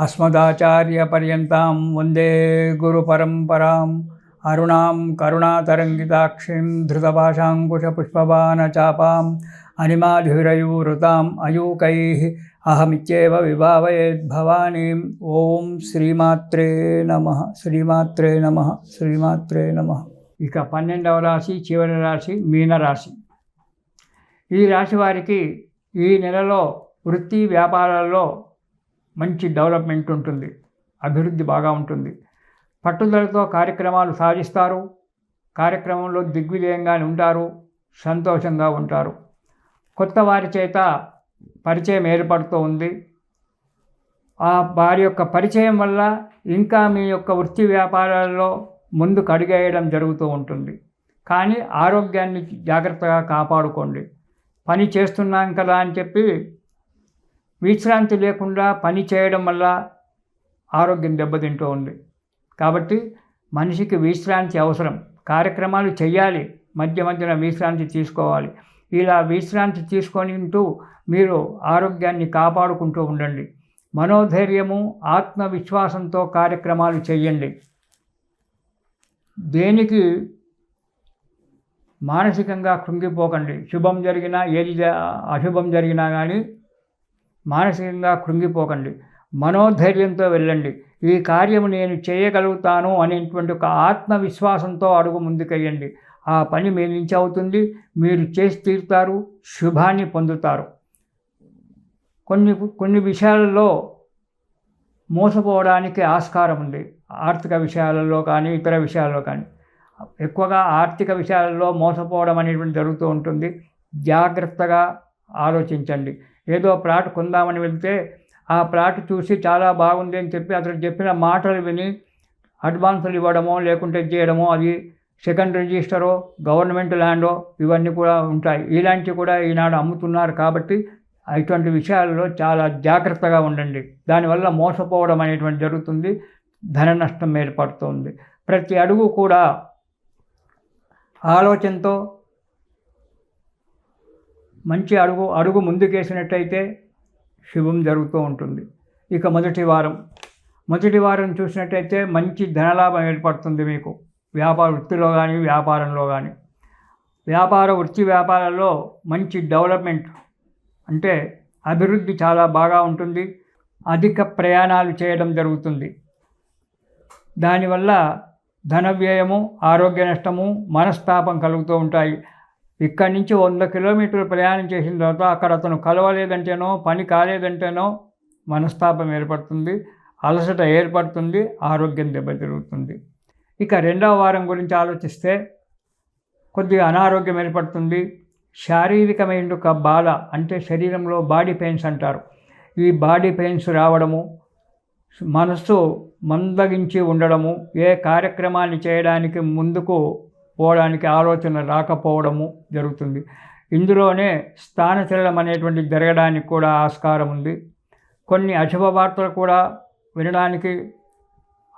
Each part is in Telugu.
అస్మదాచార్యపర్యంతాం వందే గురుపరంపరాం అరుణాం కరుణాతరంగితాక్షిం ధృతపాశాంకుశపుష్పబాణచాపాం అనిమాధురయూరుతాం అయూకై అహమిత్యేవ విభావయేద్భవానీం ఓం శ్రీమాత్రే నమ శ్రీమాత్రే నమ శ్రీమాత్రే నమ ఇక పన్నెండవ రాశి చివరి రాశి మీనరాశి. ఈ రాశి వారికి ఈ నెలలో వృత్తి వ్యాపారాల్లో మంచి డెవలప్మెంట్ ఉంటుంది అభివృద్ధి బాగా ఉంటుంది. పట్టుదలతో కార్యక్రమాలు సాధిస్తారు కార్యక్రమంలో దిగ్విజయంగానే ఉంటారు సంతోషంగా ఉంటారు. కొత్త వారి చేత పరిచయం ఏర్పడుతూ ఉంది. ఆ వారి యొక్క పరిచయం వల్ల ఇంకా మీ యొక్క వృత్తి వ్యాపారాల్లో ముందుకు అడిగేయడం జరుగుతూ ఉంటుంది. కానీ ఆరోగ్యాన్ని జాగ్రత్తగా కాపాడుకోండి. పని చేస్తున్నాం కదా అని చెప్పి విశ్రాంతి లేకుండా పని చేయడం వల్ల ఆరోగ్యం దెబ్బతింటూ ఉంది. కాబట్టి మనిషికి విశ్రాంతి అవసరం. కార్యక్రమాలు చేయాలి మధ్య మధ్యన విశ్రాంతి తీసుకోవాలి. ఇలా విశ్రాంతి తీసుకొనింటూ మీరు ఆరోగ్యాన్ని కాపాడుకుంటూ ఉండండి. మనోధైర్యము ఆత్మవిశ్వాసంతో కార్యక్రమాలు చేయండి దేనికి మానసికంగా కృంగిపోకండి. శుభం జరిగినా ఏది అశుభం జరిగినా కానీ మానసికంగా కృంగిపోకండి. మనోధైర్యంతో వెళ్ళండి. ఈ కార్యము నేను చేయగలుగుతాను అనేటువంటి ఒక ఆత్మవిశ్వాసంతో అడుగు ముందుకెయ్యండి. ఆ పని మీ నుంచి అవుతుంది. మీరు చేసి తీరుతారు. శుభాన్ని పొందుతారు. కొన్ని కొన్ని విషయాలలో మోసపోవడానికి ఆస్కారం ఉంది. ఆర్థిక విషయాలలో కానీ ఇతర విషయాల్లో కానీ. ఎక్కువగా ఆర్థిక విషయాలలో మోసపోవడం అనేటువంటి జరుగుతూ ఉంటుంది. జాగ్రత్తగా ఆలోచించండి. ఏదో ప్లాట్ కొందామని వెళ్తే ఆ ప్లాట్ చూసి చాలా బాగుంది అని చెప్పి అతను చెప్పిన మాటలు విని అడ్వాన్సులు ఇవ్వడమో లేకుంటే చేయడమో అది సెకండ్ రిజిస్టరో గవర్నమెంట్ ల్యాండో ఇవన్నీ కూడా ఉంటాయి. ఇలాంటివి కూడా ఈనాడు అమ్ముతున్నారు కాబట్టి ఇటువంటి విషయాల్లో చాలా జాగ్రత్తగా ఉండండి. దానివల్ల మోసపోవడం అనేటువంటి జరుగుతుంది. ధన నష్టం ఏర్పడుతుంది. ప్రతి అడుగు కూడా ఆలోచనతో మంచి అడుగు అడుగు ముందుకేసినట్టయితే శుభం జరుగుతూ ఉంటుంది. ఇక మొదటి వారం. మొదటి వారం చూసినట్టయితే మంచి ధనలాభం ఏర్పడుతుంది మీకు. వ్యాపార వృత్తిలో కానీ వ్యాపారంలో కానీ వ్యాపార వృత్తి వ్యాపారాల్లో మంచి డెవలప్మెంట్ అంటే అభివృద్ధి చాలా బాగా ఉంటుంది. అధిక ప్రయాణాలు చేయడం జరుగుతుంది. దానివల్ల ధన వ్యయము ఆరోగ్య నష్టము మనస్తాపం కలుగుతూ ఉంటాయి. ఇక్కడి నుంచి వంద కిలోమీటర్లు ప్రయాణం చేసిన తర్వాత అక్కడ అతను కలవలేదంటేనో పని కాలేదంటేనో మనస్తాపం ఏర్పడుతుంది అలసట ఏర్పడుతుంది ఆరోగ్యం దెబ్బతిరుగుతుంది. ఇక రెండవ వారం గురించి ఆలోచిస్తే కొద్దిగా అనారోగ్యం ఏర్పడుతుంది. శారీరకమైన ఒక బాధ అంటే శరీరంలో బాడీ పెయిన్స్ అంటారు. ఈ బాడీ పెయిన్స్ రావడము మనస్సు మందగించి ఉండడము ఏ కార్యక్రమాన్ని చేయడానికి ముందుకు పోవడానికి ఆలోచన రాకపోవడము జరుగుతుంది. ఇందులోనే స్థానచలనం అనేటువంటి జరగడానికి కూడా ఆస్కారం ఉంది. కొన్ని అశుభ వార్తలు కూడా వినడానికి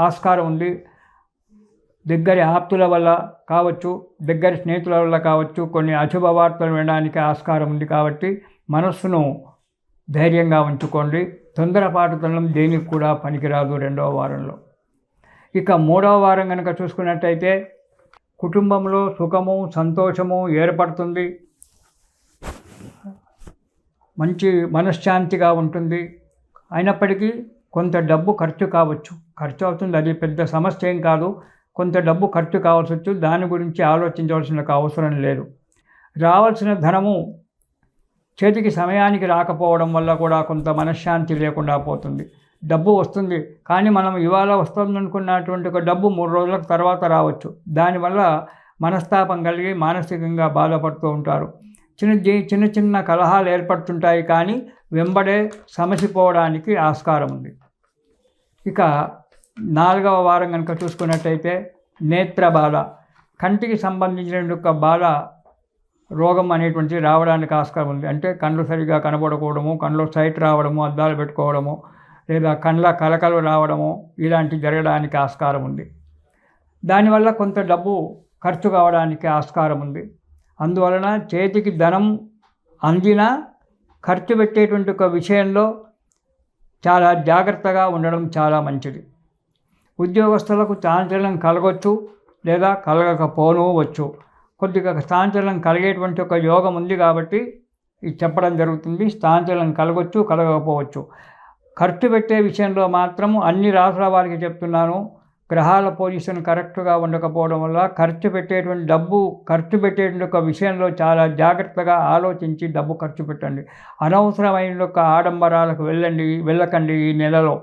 ఆస్కారం ఉంది. దగ్గరి ఆప్తుల వల్ల కావచ్చు దగ్గరి స్నేహితుల వల్ల కావచ్చు కొన్ని అశుభ వార్తలు వినడానికి ఆస్కారం ఉంది కాబట్టి మనస్సును ధైర్యంగా ఉంచుకోండి. తొందరపాటుతనం దేనికి కూడా పనికిరాదు రెండవ వారంలో. ఇక మూడవ వారం కనుక చూసుకున్నట్టయితే కుటుంబంలో సుఖము సంతోషము ఏర్పడుతుంది. మంచి మనశ్శాంతిగా ఉంటుంది. అయినప్పటికీ కొంత డబ్బు ఖర్చు కావచ్చు. ఖర్చు అవుతుంది. అది పెద్ద సమస్య ఏం కాదు. కొంత డబ్బు ఖర్చు కావాల్సి వచ్చు. దాని గురించి ఆలోచించవలసిన అవసరం లేదు. రావాల్సిన ధనము చేతికి సమయానికి రాకపోవడం వల్ల కూడా కొంత మనశ్శాంతి లేకుండా పోతుంది. డబ్బు వస్తుంది. కానీ మనం ఇవాళ వస్తుంది అనుకున్నటువంటి ఒక డబ్బు మూడు రోజుల తర్వాత రావచ్చు. దానివల్ల మనస్తాపం కలిగి మానసికంగా బాధపడుతూ ఉంటారు. చిన్న చిన్న చిన్న కలహాలు ఏర్పడుతుంటాయి కానీ వెంబడే సమసిపోవడానికి ఆస్కారం ఉంది. ఇక నాలుగవ వారం కనుక చూసుకున్నట్టయితే నేత్ర బాధ. కంటికి సంబంధించిన యొక్క బాధ రోగం అనేటువంటిది రావడానికి ఆస్కారం ఉంది. అంటే కళ్ళు సరిగా కనబడకపోవడము కళ్ళు సైట్ రావడము అద్దాలు పెట్టుకోవడము లేదా కండ్ల కలకలు రావడము ఇలాంటివి జరగడానికి ఆస్కారం ఉంది. దానివల్ల కొంత డబ్బు ఖర్చు కావడానికి ఆస్కారం ఉంది. అందువలన చేతికి ధనం అందినా ఖర్చు పెట్టేటువంటి ఒక విషయంలో చాలా జాగ్రత్తగా ఉండడం చాలా మంచిది. ఉద్యోగస్తులకు చాంచల్యం కలగవచ్చు లేదా కలగకపోను వచ్చు. కొద్దిగా స్థాంచలం కలిగేటువంటి ఒక యోగం ఉంది కాబట్టి ఇది చెప్పడం జరుగుతుంది. స్థాంచలం కలగొచ్చు కలగకపోవచ్చు. ఖర్చు పెట్టే విషయంలో మాత్రం అన్ని రాసుల వారికి చెప్తున్నాను. గ్రహాల పొజిషన్ కరెక్ట్గా ఉండకపోవడం వల్ల ఖర్చు పెట్టేటువంటి డబ్బు ఖర్చు పెట్టేటువంటి ఒక విషయంలో చాలా జాగ్రత్తగా ఆలోచించి డబ్బు ఖర్చు పెట్టండి. అనవసరమైన ఒక ఆడంబరాలకు వెళ్ళండి వెళ్ళకండి ఈ నెలలో.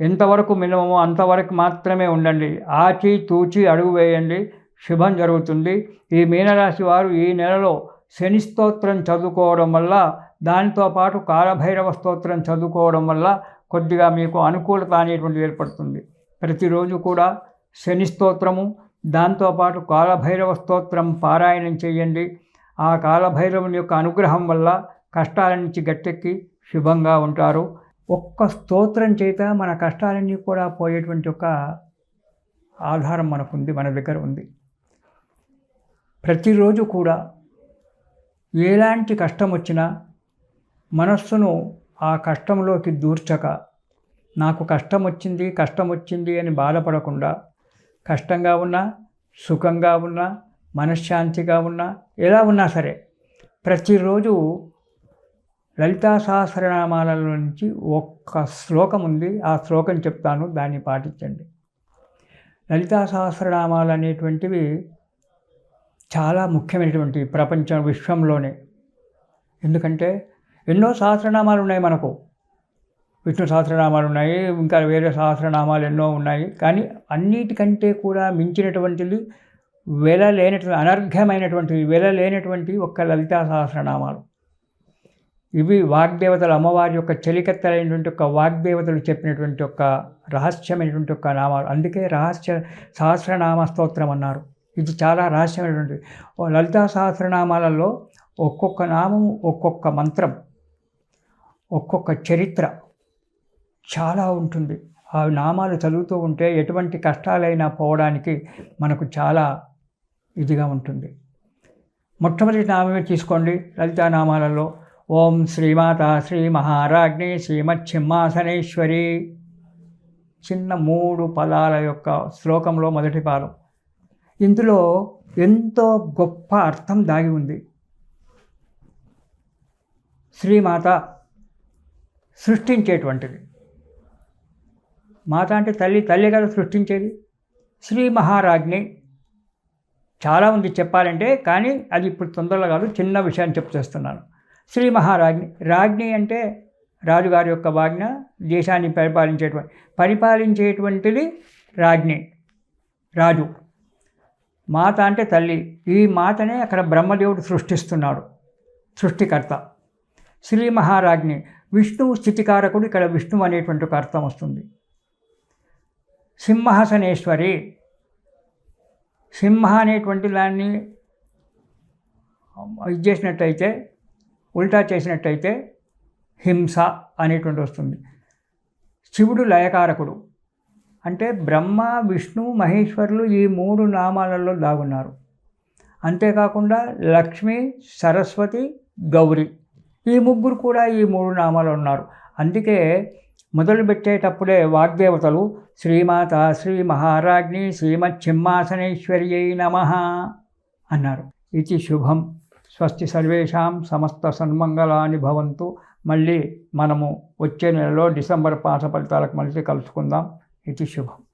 ఎంతవరకు మినిమమో అంతవరకు మాత్రమే ఉండండి. ఆచి తూచి అడుగు వేయండి. శుభం జరుగుతుంది. ఈ మీనరాశి వారు ఈ నెలలో శని స్తోత్రం చదువుకోవడం వల్ల దానితో పాటు కాలభైరవ స్తోత్రం చదువుకోవడం వల్ల కొద్దిగా మీకు అనుకూలత అనేటువంటిది ఏర్పడుతుంది. ప్రతిరోజు కూడా శని స్తోత్రము దాంతోపాటు కాలభైరవ స్తోత్రం పారాయణం చేయండి. ఆ కాలభైరవుని యొక్క అనుగ్రహం వల్ల కష్టాల నుంచి గట్టెక్కి శుభంగా ఉంటారు. ఒక్క స్తోత్రం చేత మన కష్టాలన్నీ కూడా పోయేటువంటి ఒక ఆధారం మనకుంది మన దగ్గర ఉంది. ప్రతిరోజు కూడా ఎలాంటి కష్టం వచ్చినా మనస్సును ఆ కష్టంలోకి దూర్చక నాకు కష్టం వచ్చింది కష్టం వచ్చింది అని బాధపడకుండా కష్టంగా ఉన్నా సుఖంగా ఉన్నా మనశ్శాంతిగా ఉన్నా ఎలా ఉన్నా సరే ప్రతిరోజు లలితా సహస్రనామాల నుంచి ఒక్క శ్లోకం ఉంది. ఆ శ్లోకం చెప్తాను దాన్ని పాటించండి. లలితా సహస్రనామాలు అనేటువంటివి చాలా ముఖ్యమైనటువంటి ప్రపంచం విశ్వంలోనే. ఎందుకంటే ఎన్నో సహస్రనామాలు ఉన్నాయి మనకు. విష్ణు సహస్రనామాలు ఉన్నాయి ఇంకా వేరే సహస్రనామాలు ఎన్నో ఉన్నాయి. కానీ అన్నిటికంటే కూడా మించినటువంటిది వెల లేనటువంటి అనర్ఘమైనటువంటివి వెల లేనటువంటి ఒక్క లలితా సహస్రనామాలు. ఇవి వాగ్దేవతలు అమ్మవారి యొక్క చెలికత్తలైనటువంటి ఒక వాగ్దేవతలు చెప్పినటువంటి ఒక రహస్యమైనటువంటి ఒక నామాలు. అందుకే రహస్య సహస్రనామ స్తోత్రం అన్నారు. ఇది చాలా రహస్యమైనటువంటి లలితా సహస్రనామాలలో ఒక్కొక్క నామం ఒక్కొక్క మంత్రం ఒక్కొక్క చరిత్ర చాలా ఉంటుంది. ఆ నామాలు చదువుతూ ఉంటే ఎటువంటి కష్టాలైనా పోవడానికి మనకు చాలా ఇదిగా ఉంటుంది. మొట్టమొదటి నామమే తీసుకోండి లలితానామాలలో ఓం శ్రీమాత శ్రీ మహారాజ్ఞి శ్రీమచ్చింహాసనేశ్వరి చిన్న మూడు పదాల యొక్క శ్లోకంలో మొదటి పాదం. ఇందులో ఎంతో గొప్ప అర్థం దాగి ఉంది. శ్రీమాత సృష్టించేటువంటిది. మాత అంటే తల్లి తల్లి కదా సృష్టించేది. శ్రీ మహారాజ్ని చాలా ఉంది చెప్పాలంటే కానీ అది ఇప్పుడు తొందరలో కాదు చిన్న విషయాన్ని చెప్తేస్తున్నాను శ్రీ మహారాజ్ని రాజ్ని అంటే రాజుగారి యొక్క వాజ్ఞ దేశాన్ని పరిపాలించేటువంటి పరిపాలించేటువంటిది రాజ్ని రాజు. మాత అంటే తల్లి. ఈ మాతనే అక్కడ బ్రహ్మదేవుడు సృష్టిస్తున్నాడు సృష్టికర్త. శ్రీ మహారాజ్ని విష్ణువు స్థితికారకుడు ఇక్కడ విష్ణువు అనేటువంటి ఒక అర్థం వస్తుంది. సింహాసనేశ్వరి సింహ అనేటువంటి దాన్ని ఇది చేసినట్టయితే ఉల్టా చేసినట్టయితే హింస అనేటువంటి వస్తుంది. శివుడు లయకారకుడు. అంటే బ్రహ్మ విష్ణు మహేశ్వరులు ఈ మూడు నామాలలో దాగున్నారు. అంతేకాకుండా లక్ష్మి సరస్వతి గౌరి. ఈ ముగ్గురు కూడా ఈ మూడు నామాలు ఉన్నారు. అందుకే మొదలు పెట్టేటప్పుడే వాగ్దేవతలు శ్రీమాత శ్రీ మహారాజ్ని శ్రీమచ్చిమ్మాసనేశ్వరి నమ అన్నారు. ఇది శుభం. స్వస్తి సర్వేషాం సమస్త సన్మంగళాన్ని భవంతు. మళ్ళీ మనము వచ్చే నెలలో డిసెంబర్ పాఠ ఫలితాలకు మళ్ళీ కలుసుకుందాం. ఇది శుభం.